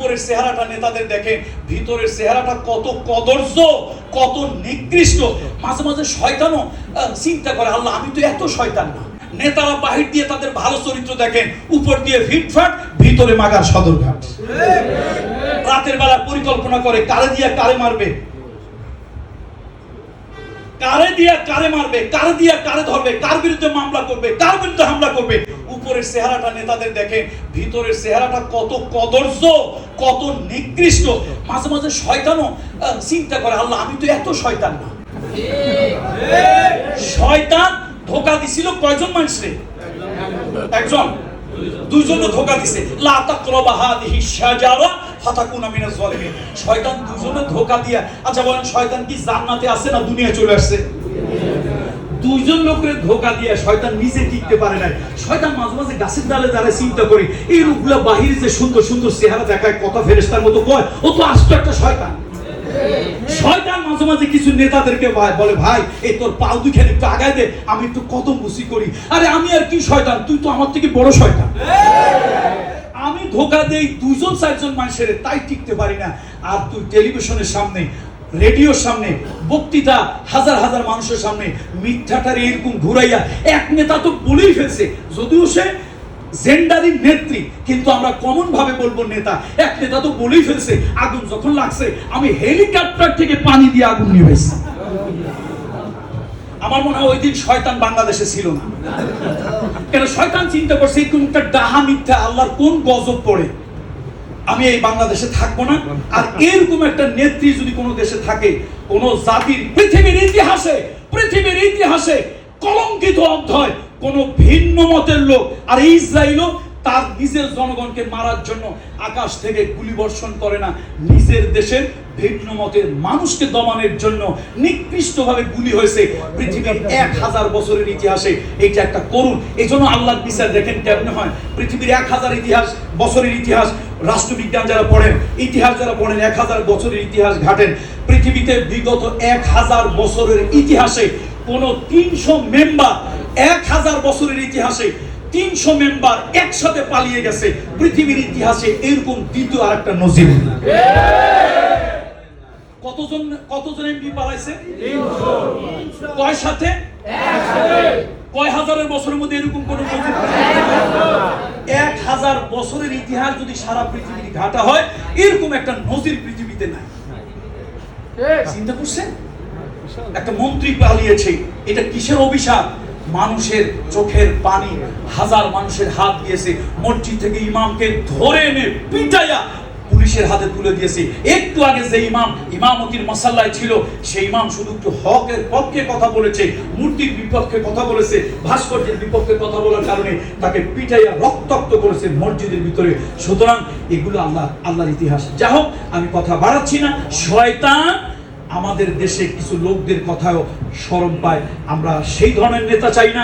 উপরের চেহারাটা নেতাদের দেখেন, ভিতরের চেহারাটা কত কদর্য, কত নিকৃষ্ট। মাঝে মাঝে শয়তানও চিন্তা করে, আল্লাহ, আমি তো এত শয়তান না। নেতারা বাহির দিয়ে তাদের ভালো চরিত্র দেখেন, উপর দিয়ে ফিটফাট ভিতরে মাগার সদরঘাট। রাতের বেলা পরিকল্পনা করে, কারে দিয়া কারে মারবে? কারে দিয়া কারে মারবে? কারে দিয়া কারে ধরবে? কার বিরুদ্ধে মামলা করবে? কার বিরুদ্ধে হামলা করবে? উপরের চেহারাটা নেতাদের দেখেন, ভিতরের চেহারাটা কত কদর্য, কত নিকৃষ্ট। মাঝে মাঝে শয়তানও চিন্তা করে, আল্লাহ, আমি তো এত শয়তান না। শয়তান ধোকা দিছিল কয়জন মানুষরে? একজন। দুইজনে ধোকা দিছে। লা তাকরাবা হাদিহি শাজারা ফাতাকুনা মিনাজ জালিমিন শয়তান দুইজনে ধোকা দিয়া আচ্ছা বলেন, শয়তান কি জান্নাতে আছে না দুনিয়া চলে আসছে? দুইজন লোকের ধোকা দিয়া শয়তান নিজে টিকতে পারে না শয়তান মাঝে মাঝে গাছের ডালে দাঁড়ায় চিন্তা করে, এই রূপগুলো বাহিরে যে সুন্দর সুন্দর চেহারা দেখায়, কথা ফেরেস্তার মতো কয়? ও তো আস্ত একটা শয়তান। শয়তান মাঝে মাঝে কিছু নেতাদেরকে বলে, ভাই, এই তোর একটু আগায় দে, আমি একটু কত মুসি করি। আরে, আমি আর কি শয়তান? তুই তো আমার থেকে বড় শয়তান। আমি ধোকা দেই দুজন চারজন মানুষের, তাই টিকতে পারি না। আর তুই টেলিভিশনের সামনে রেডিওর সামনে, বক্তৃতা হাজার হাজার মানুষের সামনে, মিথ্যাটারে এরকম ঘুরাইয়া এক নেতা তো বলেই ফেলছে, যদিও সে জেন্ডারি নেত্রী, কিন্তু আমরা কমন ভাবে বলব নেতা, এক নেতা তো বলেই ফেলছে, আগুন যখন লাগছে, আমি হেলিকপ্টার থেকে পানি দিয়ে আগুন নিয়েছি আমার মনে হয় ওই দিন শয়তান বাংলাদেশে ছিল না। কেন শয়তান চিন্তা করছে এই কোন একটা ডাহা মিথ্যা, আল্লাহর কোন গজব পড়ে? আমি এই বাংলাদেশে থাকব না। আর এরকম একটা নেত্রী যদি কোনো দেশে থাকে, কোন জাতির পৃথিবীর ইতিহাসে পৃথিবীর ইতিহাসে কলঙ্কিত অধ্যায়, কোন ভিন্ন মতের লোক, আর ইসরায়েলও তার নিজের জনগণকে মারার জন্য আকাশ থেকে গুলি বর্ষণ করে না। নিজের দেশের ভিন্ন মতের মানুষকে দমানোর জন্য নিকৃষ্টভাবে গুলি হয়েছে পৃথিবীর এক হাজার বছরের ইতিহাসে। এইটা একটা করুন এই জন্য আল্লাহর বিচার দেখেন কেমন হয়। পৃথিবীর এক হাজার ইতিহাস, বছরের ইতিহাস রাষ্ট্রবিজ্ঞান যারা পড়েন ইতিহাস যারা পড়েন এক হাজার বছরের ইতিহাস ঘাটেন পৃথিবীতে বিগত এক হাজার বছরের ইতিহাসে কোন তিনশো মেম্বার এক হাজার বছরের ইতিহাসে তিনশো মেম্বার একসাথে পালিয়ে গেছে। পৃথিবীর ইতিহাসে এরকম দ্বিতীয় আর একটা নজির কতজন কতজন এমপি পালাইছে? কয় সাথে? কয় হাজারের বছরের মধ্যে এরকম কোন হাজার বছরের ইতিহাস যদি সারা পৃথিবীর ঘাটা হয় এরকম একটা নজির পৃথিবীতে নাই। চিন্তা করছেন? একটা মন্ত্রী পালিয়েছে এটা কিসের অভিশাপ? মানুষের চোখের পানি হাজার মানুষের হাত দিয়েছে মসজিদ থেকে ইমামকে ধরে এনে পিটাইয়া পুলিশের হাতে তুলে দিয়েছে। একটু আগে যে ইমাম, ইমামতির মশাল্লায় ছিল, সেই ইমাম শুধু একটু হকের পক্ষে কথা বলেছে, মূর্তির বিপক্ষে কথা বলেছে, ভাস্কর্যের বিপক্ষে কথা বলার কারণে তাকে পিটাইয়া রক্তাক্ত করেছে মসজিদের ভিতরে। সুতরাং এগুলো আল্লাহ, আল্লাহর ইতিহাস। যা হোক, আমি কথা বাড়াচ্ছি না। শয়তান আমাদের দেশে কিছু লোকদের কথাও স্মরণ পায়। আমরা সেই ধরনের নেতা চাই না।